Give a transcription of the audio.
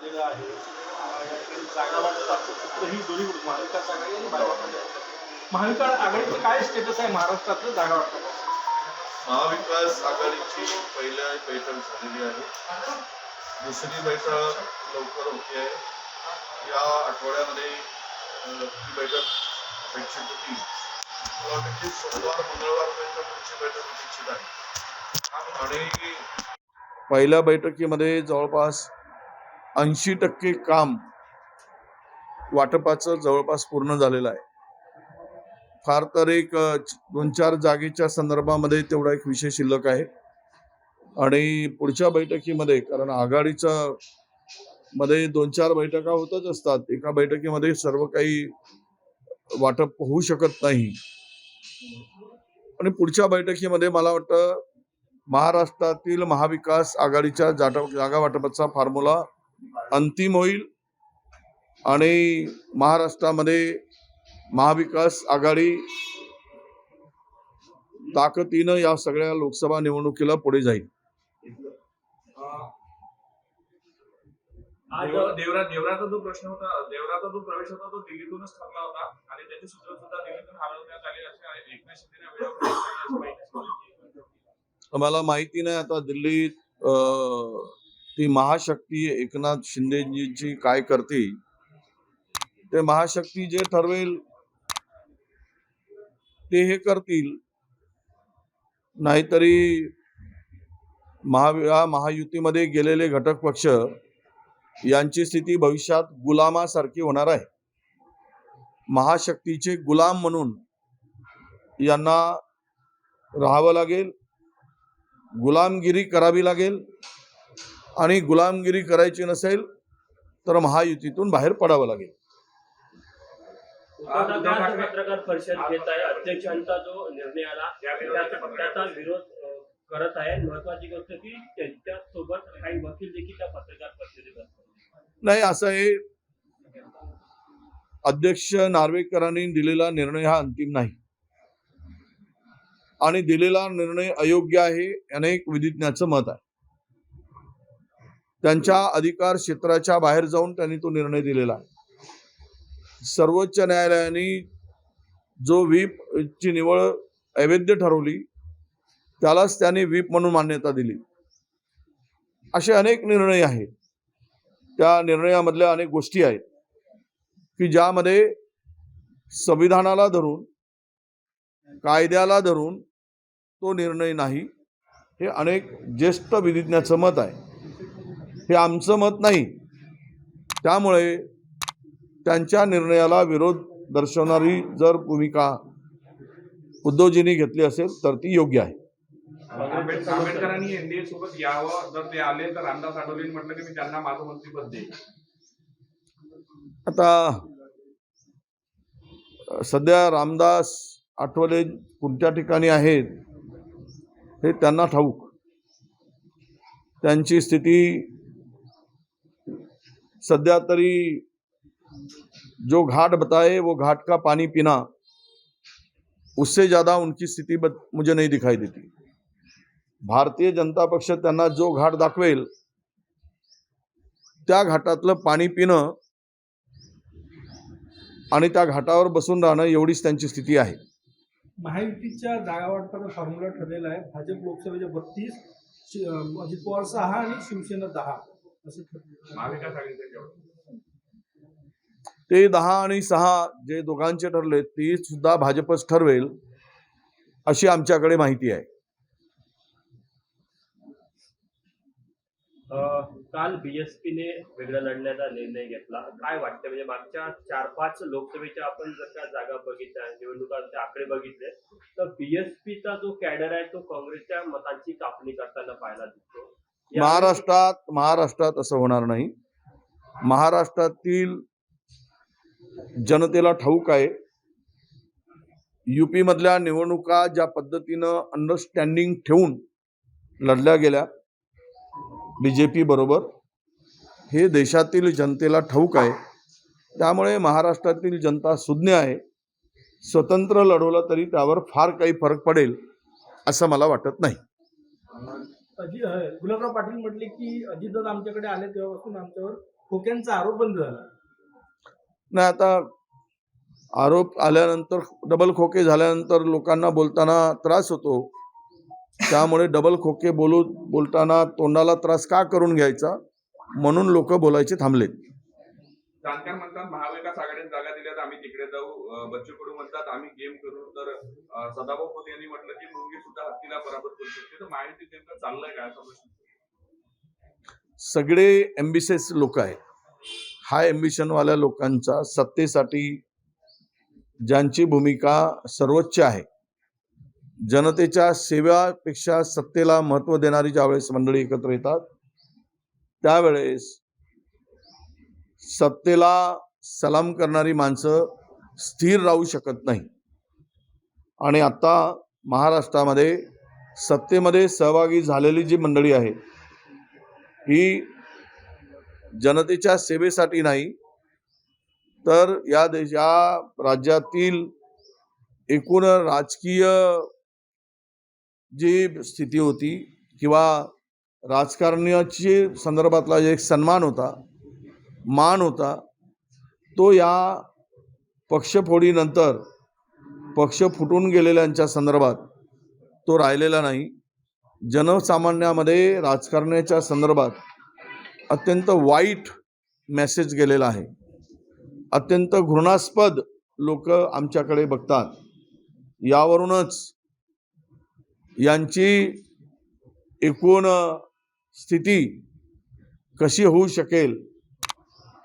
आलेलं आहे. जागा ही दोन्ही महाविकास आघाडी आणि भाजपमध्ये आहे. महाविकास आघाडीचं काय स्टेटस आहे? महाराष्ट्रातलं जागा वाटपाचं महाविकास आघाडीची पहिल्या बैठक झालेली आहे. दुसरी बैठक लवकर होती आहे. या आठवड्यामध्ये ही बैठक अपेक्षित होती. मला वाटतं की सोमवार मंगळवारपर्यंत पुढची बैठक अपेक्षित आहे. आणि पहिल्या बैठकीमध्ये जवळपास ऐंशी टक्के काम वाटपाचं जवळपास पूर्ण झालेलं आहे. फार तर एक दोन चार जागेच्या संदर्भामध्ये तेवढा एक विषय शिल्लक आहे. आणि पुढच्या बैठकीमध्ये कारण आघाडीचा मध्ये दोन चार बैठका होतच असतात. एका बैठकीमध्ये सर्व काही वाटप होऊ शकत नाही. आणि पुढच्या बैठकीमध्ये मला वाटतं महाराष्ट्रातील महाविकास आघाडीच्या जाटा जागा वाटपाचा फॉर्म्युला अंतिम होईल. आणि महाराष्ट्रामध्ये महाविकास आघाडी ताकदीनं या सगळ्या लोकसभा निवडणुकीला पुढे जाईल. आज देवरा देवरा- देवराचा जो प्रश्न होता देवराचा जो प्रवेश होता तो दिल्लीतूनच ठरला होता. आणि त्याचे सूत्र सुद्धा दिल्लीतून हलवण्यात आले असे एकनाथ शिंदेने वेळोवेळी सांगितलं असं माहिती आहे. मला माहिती नाही आता दिल्लीत ती महाशक्ती एकनाथ शिंदेजीची काय करते? ते महाशक्ती जे ठरवेल ते हे करतील. नाहीतरी महा महायुतीमध्ये गेलेले घटक पक्ष यांची स्थिती भविष्यात गुलामासारखी होणार आहे. महाशक्तीचे गुलाम म्हणून यांना राहावं लागेल गुलामगिरी करावी लागेल. आणि गुलामगिरी करायची नसेल तर महायुतीतून बाहेर पडावं लागेल. उद्धव ठाकरे आज पत्रकार परिषद घेत आहे. अध्यक्षांचा जो निर्णय आला त्याचा त्याचा विरोध अ, करत आहे. महत्वाची गोष्ट की त्यांच्यासोबत काही वकील देखील त्या पत्रकार परिषदेत असतात. नाही असं आहे अध्यक्ष नार्वेकरांनी दिलेला निर्णय हा अंतिम नाही. आणि दिलेला निर्णय अयोग्य आहे अनेक विधिज्ञाचं मत आहे. त्यांच्या अधिकार क्षेत्राच्या बाहेर जाऊन त्यांनी तो निर्णय दिलेला आहे. सर्वोच्च न्यायालयाने जो व्हीप ची निवड अवैध ठरवली त्यालाच त्यांनी व्हीप म्हणून मान्यता दिली. असे अनेक निर्णय आहेत. त्या निर्णयामधल्या अनेक गोष्टी आहेत की ज्यामध्ये संविधानाला धरून कायद्याला धरून तो निर्णय नाही हे अनेक ज्येष्ठ विधिज्ञाचं मत आहे. हे आमचं मत नाही. त्यामुळे त्यांच्या निर्णयाला विरोध दर्शवणारी जर भूमिका उद्धवजींनी घेतली असेल तर ती योग्य आहे. आंबेड- आंबेडकरांनी एनडीए सोबत यावं जर ते आले तर रामदास आठवलेंनी म्हटलं की मी त्यांना माझं मंत्रीपद देईन. आता सध्या रामदास आठवले कोणत्या ठिकाणी आहेत हे त्यांना ठाऊक. त्यांची स्थिती सध्या तरी जो घाट बताए वो घाट का पानी पीना उससे ज्यादा उनकी स्थिती मुझे नाही दिखाई देती। भारतीय जनता पक्ष त्यांना जो घाट दाखवेल त्या घाटातलं पाणी पिणं आणि त्या घाटावर बसून राहणं एवढीच त्यांची स्थिती आहे. महायुतीच्या जागा वाटपाचा फॉर्म्युला ठरलेला आहे. भाजप लोकसभेच्या बत्तीस अजित पवार सहा आणि शिवसेना दहा. ते दहा आणि सहा जे दोघांचे ठरले ती सुद्धा भाजपच ठरवेल अशी आमच्याकडे माहिती आहे. काल बीएसपीने वेगळं लढण्याचा निर्णय घेतला. काय वाटतं म्हणजे मागच्या चार पाच लोकसभेच्या आपण जर का जागा बघितल्या निवडणुकांचे आकडे बघितले तर बीएसपीचा जो कॅडर आहे तो काँग्रेसच्या मतांची कापणी करताना पाहायला दिसतो. महाराष्ट्रात महाराष्ट्रात असं होणार नाही. महाराष्ट्रातील जनतेला ठाऊक आहे. युपीमधल्या निवडणुका ज्या पद्धतीनं अंडरस्टँडिंग ठेवून लढल्या गेल्या बी जे बरोबर हे देशातील जनतेला ठाऊक आहे. त्यामुळे महाराष्ट्रातील जनता सुज्ञ आहे. स्वतंत्र लढवलं तरी त्यावर फार काही फरक पडेल असं मला वाटत नाही. अजि अ, गुलाबराव पाटील म्हटले की अजितदादा आमच्याकडे आले तेव्हापासून आमच्यावर खोक्यांचा आरोप बंद झाला. नाही आता आरोप आल्यानंतर डबल खोके झाल्यानंतर लोकांना बोलताना त्रास होतो. त्यामुळे डबल खोके बोलू बोलताना तोंडाला त्रास का करून घ्यायचा? म्हणून लोक बोलायचे थांबलेत. जानकर म्हणतात महाविकास आघाडीने जागा तिकडे जाऊ बच्चू कडू म्हणतात आम्ही गेम करू तर सदाभाऊ खोत यांनी म्हटलं की मुंगी सुद्धा हत्तीला बराबर करू शकते. तर माहिती नेमकं चाललंय काय असा प्रश्न सगळे एम्बिसेस लोक आहेत. हा एम्बिशनवाल्या लोकांचा सत्तेसाठी ज्यांची भूमिका सर्वोच्च आहे जनतेच्या सेवापेक्षा सत्तेला महत्त्व देणारी ज्यावेळेस मंडळी एकत्र येतात त्यावेळेस सत्तेला सलाम करणारी माणसं स्थिर राहू शकत नाही. आणि आत्ता महाराष्ट्रामध्ये सत्तेमध्ये सहभागी झालेली जी मंडळी आहे ही जनतेच्या सेवेसाठी नाही तर या देश या राज्यातील एकूण राजकीय जी स्थिती होती किंवा राजकारणाची संदर्भातला जे एक सन्मान होता मान होता तो या पक्षफोडीनंतर पक्ष फुटून गेलेल्यांच्या संदर्भात तो राहिलेला नाही. जनसामान्यामध्ये राजकारण्याच्या संदर्भात अत्यंत वाईट मेसेज गेलेला आहे. अत्यंत घृणास्पद लोक आमच्याकडे बघतात. यावरूनच यांची एकूण स्थिती कशी होऊ शकेल